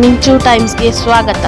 ಮಿಂಚು ಟೈಮ್ಸ್ಗೆ ಸ್ವಾಗತ.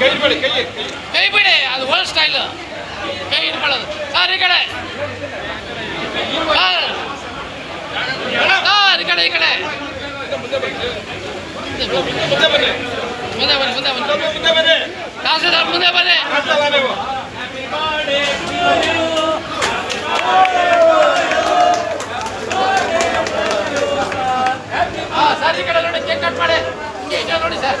ಕೈ ಬಿಡಿ ಅದು ಓಲ್ಡ್ ಸ್ಟೈಲ್ ಕೈ ಹಿಡ್ಕೊಳ್ಳೋದು. ಸರ್ ಈ ಕಡೆ. ಸರ್. ಈ ಕಡೆ ಈ ಕಡೆ. ಮುಂದೆ ಬನ್ನಿ. ಮುಂದೆ ಬನ್ನಿ ಮುಂದೆ ಬನ್ನಿ. ಬನ್ನಿ ಮುಂದೆ ಬನ್ನಿ. ಸರ್ ಈ ಕಡೆ ನೋಡಿ ಕೇಕ್ ಕಟ್ ಮಾಡಿ. ನೋಡಿ ಸರ್.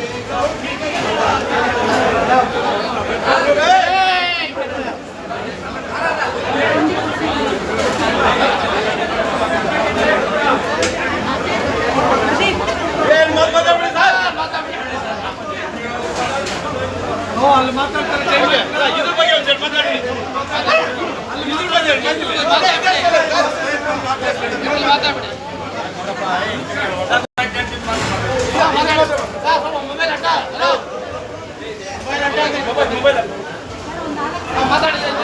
ಏನು ಮಾತಾಡ ಬಿಡಿ ಸರ್ ಅಲ್ಲ, ಇದ್ರ ಬಗ್ಗೆ ಒಂದು ಸ್ವಲ್ಪ ಮಾತಾಡಿ ಇದ್ರ ಬಗ್ಗೆ ಒಂದು ಮಾತಾಡಿ. ಇಲ್ಲಿ ಮಾತಾಡ್ಬಿಡಿ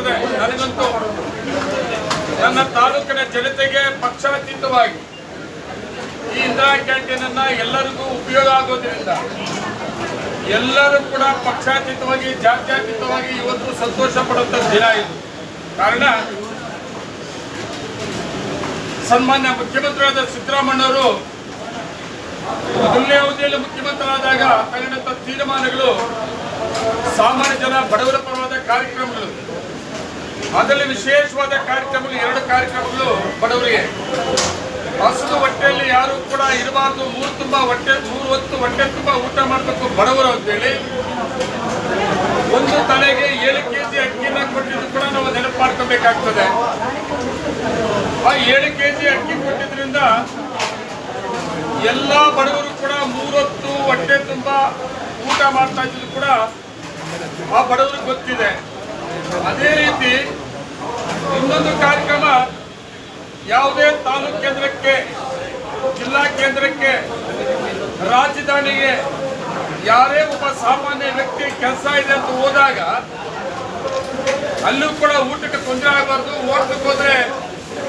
ಆಗ್ತದೆ ನನಗಂತೂ ನನ್ನ ತಾಲೂಕಿನ ಜನತೆಗೆ ಪಕ್ಷಾತೀತವಾಗಿ ಈ ಇಂದಿರಾ ಕ್ಯಾಂಟೀನ್ ಅನ್ನ ಎಲ್ಲರಿಗೂ ಉಪಯೋಗ ಆಗೋದ್ರಿಂದ ಎಲ್ಲರೂ ಕೂಡ ಪಕ್ಷಾತೀತವಾಗಿ, ಜಾತ್ಯಾತೀತವಾಗಿ ಇವತ್ತು ಸಂತೋಷ ಪಡುವಂತ ದಿನ ಇದು. ಕಾರಣ, ಸನ್ಮಾನ್ಯ ಮುಖ್ಯಮಂತ್ರಿಯಾದ ಸಿದ್ದರಾಮಣ್ಣವರು ಮೊದಲನೇ ಅವಧಿಯಲ್ಲಿ ಮುಖ್ಯಮಂತ್ರಿಯಾದಾಗ ತಗೊಂಡಂತ ತೀರ್ಮಾನಗಳು ಸಾಮಾನ್ಯ ಜನ ಬಡವರ ಪರವಾದ ಕಾರ್ಯಕ್ರಮಗಳು. ಅದರಲ್ಲಿ ವಿಶೇಷವಾದ ಕಾರ್ಯಕ್ರಮಗಳು, ಎರಡು ಕಾರ್ಯಕ್ರಮಗಳು ಬಡವರಿಗೆ. ಹಸಿದು ಹೊಟ್ಟೆಯಲ್ಲಿ ಯಾರು ಕೂಡ ಇರಬಾರ್ದು, ಮೂರು ತುಂಬ ಹೊಟ್ಟೆ, ಮೂರು ಹೊತ್ತು ಹೊಟ್ಟೆ ತುಂಬ ಊಟ ಮಾಡಬೇಕು ಬಡವರು ಅಂತೇಳಿ. ಒಂದು ತಲೆಗೆ ಏಳು ಕೆ ಜಿ ಅಕ್ಕಿನ ಕೊಟ್ಟಿದ್ದು ಕೂಡ ನಾವು ನೆನಪು ಮಾಡ್ಕೋಬೇಕಾಗ್ತದೆ ಆ ಏಳು ಕೆ ಜಿ ಅಕ್ಕಿ ಕೊಟ್ಟಿದ್ರಿಂದ ಎಲ್ಲ ಬಡವರು ಕೂಡ ಮೂರೊತ್ತು ಹೊಟ್ಟೆ ತುಂಬ ಊಟ ಮಾಡ್ತಾ ಇದ್ದು ಕೂಡ ಆ ಬಡವರಿಗೆ ಗೊತ್ತಿದೆ. ಅದೇ ರೀತಿ ಇನ್ನೊಂದು ಕಾರ್ಯಕ್ರಮ ಯಾವುದೇ ತಾಲೂಕು ಕೇಂದ್ರಕ್ಕೆ, ಜಿಲ್ಲಾ ಕೇಂದ್ರಕ್ಕೆ, ರಾಜಧಾನಿಗೆ ಯಾರೇ ಒಬ್ಬ ಸಾಮಾನ್ಯ ವ್ಯಕ್ತಿ ಕೆಲಸ ಇದೆ ಅಂತ ಹೋದಾಗ ಅಲ್ಲೂ ಕೂಡ ಊಟಕ್ಕೆ ತೊಂದರೆ ಆಗಬಾರ್ದು. ಓಟಕ್ಕೆ ಹೋದ್ರೆ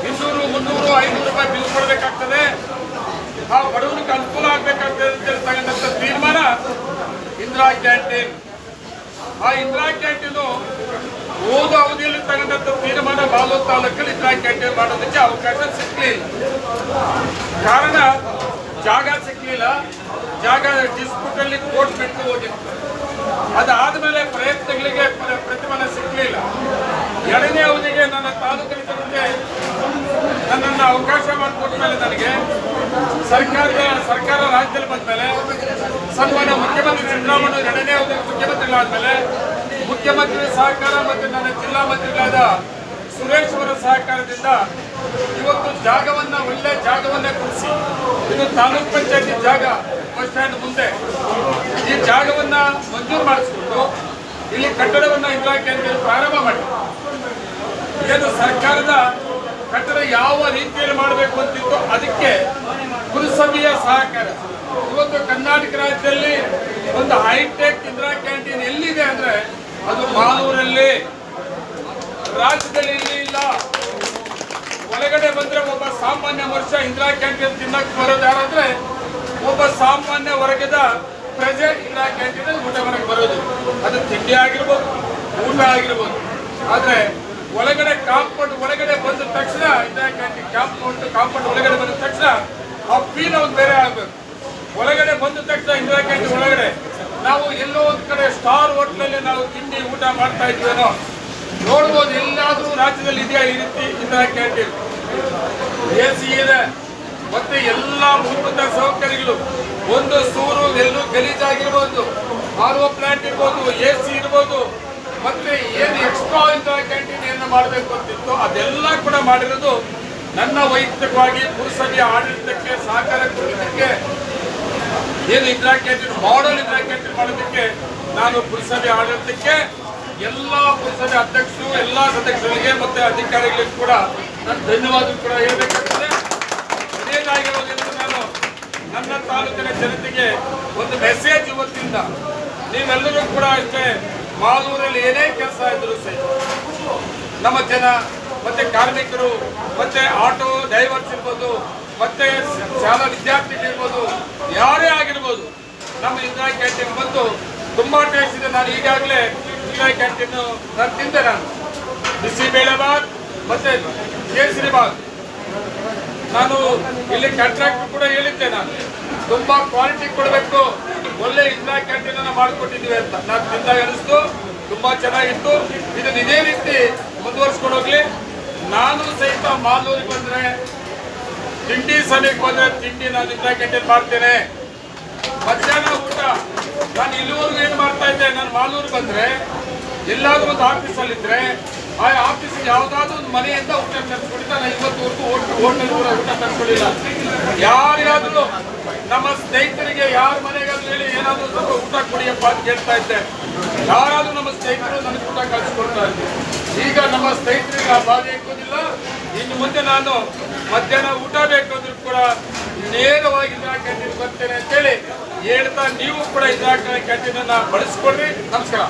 ಇನ್ನೂರು, ಮುನ್ನೂರು, ಐನೂರು ರೂಪಾಯಿ ಬಿಲ್ ಕೊಡಬೇಕಾಗ್ತದೆ. ಆ ಬಡವನಿಗೆ ಅನುಕೂಲ ಆಗ್ಬೇಕಾಗ್ತದೆ ಅಂತ ಹೇಳ್ತಕ್ಕಂಥ ತೀರ್ಮಾನ ಇಂದಿರಾ ಕ್ಯಾಂಟೀನ್. ಆ ಇಂದಿರಾ ಕ್ಯಾಂಟೀನು ಹೋದ ಅವಧಿಯಲ್ಲಿ ತಗೊಂಡಂತ ತೀರ್ಮಾನ ಬಾಲೂರು ತಾಲೂಕಲ್ಲಿ ಇದ್ರ ಕ್ಯಾಂಟೀನ್ ಮಾಡೋದಕ್ಕೆ ಅವಕಾಶ ಸಿಕ್ಕಲಿಲ್ಲ ಕಾರಣ, ಜಾಗ ಸಿಕ್ಕಲಿಲ್ಲ ಜಾಗ ಡಿಸ್ಪ್ಯೂಟ್ ಅಲ್ಲಿ ಕೋರ್ಟ್ ಬಿಟ್ಟು ಹೋಗಿತ್ತು. ಅದಾದ್ಮೇಲೆ ಪ್ರಯತ್ನಗಳಿಗೆ ಪ್ರ- ಪ್ರತಿಫಲ ಸಿಕ್ಕಲಿಲ್ಲ ಎರಡನೇ ಅವಧಿಗೆ ನನ್ನ ತಾಲೂಕಿನ ನನ್ನನ್ನು ಅವಕಾಶ ಮಾಡಿಕೊಟ್ಟ ಮೇಲೆ ನನಗೆ ಸರ್ಕಾರದ, ಸರ್ಕಾರ ರಾಜ್ಯದಲ್ಲಿ ಬಂದ ಮೇಲೆ ಸನ್ಮಾನ್ಯ ಮುಖ್ಯಮಂತ್ರಿ ಸಿದ್ದರಾಮಯ್ಯ ಎರಡನೇ ಅವಧಿ ಮುಖ್ಯಮಂತ್ರಿಗಳಾದ್ಮೇಲೆ ಮುಖ್ಯಮಂತ್ರಿ ಸಹಕಾರ ಮತ್ತು ನನ್ನ ಜಿಲ್ಲಾ ಮಂತ್ರಿಗಳಾದ ಸುರೇಶ್ ಅವರ ಸಹಕಾರದಿಂದ ಇವತ್ತು ಜಾಗವನ್ನ ಒಳ್ಳೆ ಜಾಗವನ್ನ ಕೂಡಿಸಿ ಇದು ತಾಲೂಕ್ ಪಂಚಾಯತಿ ಜಾಗ ಬಸ್ ಸ್ಟ್ಯಾಂಡ್ ಮುಂದೆ. ಈ ಜಾಗವನ್ನ ಮಂಜೂರು ಮಾಡಿಸಿಕೊಂಡು ಇಲ್ಲಿ ಕಟ್ಟಡವನ್ನ ಇಲಾಖೆ ಕೇಂದ್ರ ಪ್ರಾರಂಭ ಮಾಡಿ. ಏನು ಸರ್ಕಾರದ ಕಟ್ಟಡ ಯಾವ ರೀತಿಯಲ್ಲಿ ಮಾಡಬೇಕು ಅಂತಿತ್ತು ಅದಕ್ಕೆ ಪುರಸಭೆಯ ಸಹಕಾರ. ಇವತ್ತು ಕರ್ನಾಟಕ ರಾಜ್ಯದಲ್ಲಿ ಒಂದು ಹೈಟೆಕ್ ಇಂದಿರಾ ಕ್ಯಾಂಟೀನ್ ಎಲ್ಲಿದೆ ಅಂದ್ರೆ ಅದು ಮಾನೂರಲ್ಲಿ ರಾಜ್ಯದಲ್ಲಿ ಇಲ್ಲಿ ಒಳಗಡೆ ಬಂದ್ರೆ ಒಬ್ಬ ಸಾಮಾನ್ಯ ಮನುಷ್ಯ ಇಂದಿರಾ ಕ್ಯಾಂಟೀನ್ ತಿನ್ನಕ್ ಬರೋದು ಯಾರಂದ್ರೆ ಒಬ್ಬ ಸಾಮಾನ್ಯ ವರ್ಗದ ಪ್ರಜೆ ಇಂದಿರಾ ಕ್ಯಾಂಟೀನ್ ಊಟ ಮಾಡಕ್ಕೆ ಬರೋದು. ಅದು ತಿಂಡಿ ಆಗಿರ್ಬೋದು, ಊಟ ಆಗಿರ್ಬೋದು. ಆದ್ರೆ ಒಳಗಡೆ ಕಾಂಪೌಂಡ್ ಒಳಗಡೆ ಬಂದ ತಕ್ಷಣ ಇಂದಿರಾ ಕ್ಯಾಂಟೀನ್ ಕಾಂಪೌಂಡ್ ಕಾಂಪೌಂಡ್ ಒಳಗಡೆ ಬಂದ ತಕ್ಷಣ ಆ ಫೀಲ್ ಒಂದು ಬೇರೆ ಆಗ್ಬೇಕು. ಒಳಗಡೆ ಬಂದ ತಕ್ಷಣ ಇಂದಿರಾ ಕ್ಯಾಂಟೀನ್ ಒಳಗಡೆ ನಾವು ಎಲ್ಲೋ ಒಂದು ಕಡೆ ಸ್ಟಾರ್ ಹೋಟ್ಲಲ್ಲಿ ನಾವು ತಿಂಡಿ ಊಟ ಮಾಡ್ತಾ ಇದ್ವೇನೋ ನೋಡ್ಬೋದು ಎಲ್ಲಾದರೂ ರಾಜ್ಯದಲ್ಲಿ ಇದೆಯಾ ಈ ರೀತಿ ಇಂತಹ ಕ್ಯಾಂಟೀನ್ ಎ ಸಿ ಇದೆ, ಮತ್ತೆ ಎಲ್ಲ ಮೂಲಭೂತ ಸೌಕರ್ಯಗಳು. ಒಂದು ಸೂರು ಎಲ್ಲೂ ಗಲೀಜಾಗಿರ್ಬೋದು ಆರ್ ಪ್ಲಾಂಟ್ ಇರ್ಬೋದು ಎ ಸಿ ಇರ್ಬೋದು, ಮತ್ತೆ ಏನು ಎಕ್ಸ್ಟ್ರಾ ಇಂತಹ ಕ್ಯಾಂಟೀನ್ ಏನು ಮಾಡಬೇಕು ಅಂತಿತ್ತು ಅದೆಲ್ಲ ಕೂಡ ಮಾಡಿರೋದು ನನ್ನ ವೈಯಕ್ತಿಕವಾಗಿ ಪುರಸಭೆಯ ಆಡಳಿತಕ್ಕೆ ಏನು ಕ್ಯಾಂಟೀನ್ ಮಾಡಲ್ ಇಂದಿರಾ ಮಾಡೋದಕ್ಕೆ ನಾನು ಪುರಸಭೆ ಆಡಳಿತಕ್ಕೆ ಎಲ್ಲ ಪುರಸಭೆ ಅಧ್ಯಕ್ಷರು, ಎಲ್ಲ ಸದಸ್ಯರಿಗೆ ಮತ್ತೆ ಅಧಿಕಾರಿಗಳಿಗೆ ಕೂಡ ನಾನು ಧನ್ಯವಾದ ಕೂಡ ಹೇಳ್ಬೇಕಾಗ್ತದೆ. ಅದೇನಾಗಿರೋದ್ರಿಂದ ನಾನು ನನ್ನ ತಾಲೂಕಿನ ಜನತೆಗೆ ಒಂದು ಮೆಸೇಜ್ ಇವತ್ತಿಂದ. ನೀವೆಲ್ಲರೂ ಕೂಡ ಅಷ್ಟೇ ಮಾಲೂರಲ್ಲಿ ಏನೇ ಕೆಲಸ ಇದ್ರು ಸಹ ನಮ್ಮ ಜನ, ಮತ್ತೆ ಕಾರ್ಮಿಕರು, ಮತ್ತೆ ಆಟೋ ಡ್ರೈವರ್ಸ್ ಇರ್ಬೋದು, ಮತ್ತೆ ಶಾಲಾ ವಿದ್ಯಾರ್ಥಿಗಳಿರ್ಬೋದು ಯಾರೇ ಆಗಿರ್ಬೋದು, ನಮ್ಮ ಇಂದಿರಾ ಕ್ಯಾಂಟೀನ್ ಬಂತು ತುಂಬಾ ಟೇಸ್ಟ್ ಇದೆ. ನಾನು ಈಗಾಗಲೇ ಇಂದಿರಾ ಕ್ಯಾಂಟೀನ್ ನಾನು ತಿಂದೆ ನಾನು. ಬಿಸಿಬೇಳೆಬಾತ್ ಮತ್ತೆ ಕೇಸರಿ ಬಾತ್. ನಾನು ಇಲ್ಲಿ ಕಾಂಟ್ರಾಕ್ಟ್ ಕೂಡ ಹೇಳಿದ್ದೆ ನಾನು. ತುಂಬಾ ಕ್ವಾಲಿಟಿ ಕೊಡಬೇಕು. ಒಳ್ಳೆ ಇಂದಿರಾ ಕ್ಯಾಂಟೀನ್ ಅನ್ನ ಮಾಡಿಕೊಟ್ಟಿದ್ದೀವಿ ಅಂತ ನಾನು ತಿಂದಾಗ ಅನಿಸ್ತು. ತುಂಬಾ ಚೆನ್ನಾಗಿತ್ತು. ಇದನ್ನ ಇದೇ ರೀತಿ ಮುಂದುವರ್ಸ್ಕೊಂಡು ಹೋಗ್ಲಿ. ನಾನು ಸಹಿತ ಮಾಲೂರಿಗೆ ಬಂದ್ರೆ ತಿಂಡಿ ಸಮಯಕ್ಕೆ ಬಂದ್ರೆ ತಿಂಡಿ ನಾನು ಇಂದಿರಾ ಕ್ಯಾಂಟೀನ್ ಮಾಡ್ತೇನೆ. ಮಧ್ಯಾಹ್ನ ಊಟ, ನಾನು ಇಲ್ಲಿವರೆಗೂ ಏನ್ ಮಾಡ್ತಾ ಇದ್ದೆ? ನಾನು ಮಾಲೂರು ಬಂದ್ರೆ, ಎಲ್ಲಾದ್ರೂ ಒಂದು ಆಫೀಸಲ್ಲಿ ಇದ್ರೆ, ಆ ಆಫೀಸ್ ಯಾವ್ದಾದ್ರು ಒಂದು ಮನೆಯಿಂದ ಊಟ ತರಿಸ್ಕೊಂಡಿದ್ದ ನಾನು ಇವತ್ತು ಇವತ್ತುವರೆಗೂ ಹೋಟ್ಲಲ್ಲಿ ಕೂಡ ಊಟ ತರ್ಸ್ಕೊಳ್ಳಿಲ್ಲ ಯಾರಿಗಾದ್ರೂ ನಮ್ಮ ಸ್ನೇಹಿತರಿಗೆ ಯಾರ ಮನೆಗಾದ್ರೂ ಹೇಳಿ ಏನಾದ್ರು ಸ್ವಲ್ಪ ಊಟ ಕೊಡಿಯಪ್ಪ ಅಂತ ಕೇಳ್ತಾ ಇದ್ದೆ. ಯಾರಾದ್ರೂ ನಮ್ಮ ಸ್ನೇಹಿತರು ನನಗೆ ಊಟ ಕಳಿಸ್ಕೊಡ್ತಾ ಇದ್ದೆ ಈಗ ನಮ್ಮ ಸ್ನೇಹಿತರಿಗೆ ಆ ಬಾಧೆ ಇಕ್ಕೋದಿಲ್ಲ. ಇನ್ನು ಮುಂದೆ ನಾನು ಮಧ್ಯಾಹ್ನ ಊಟ ಬೇಕಾದ್ರೂ ಕೂಡ ನೇರವಾಗಿ ಇಂದಿರಾ ಕ್ಯಾಂಟೀನ್ ಬರ್ತೇನೆ ಅಂತೇಳಿ ಹೇಳ್ತಾ ನೀವು ಕೂಡ ಇಂದಿರಾ ಕ್ಯಾಂಟೀನ್ ಅನ್ನ ಬಳಸ್ಕೊಡ್ರಿ ನಮಸ್ಕಾರ.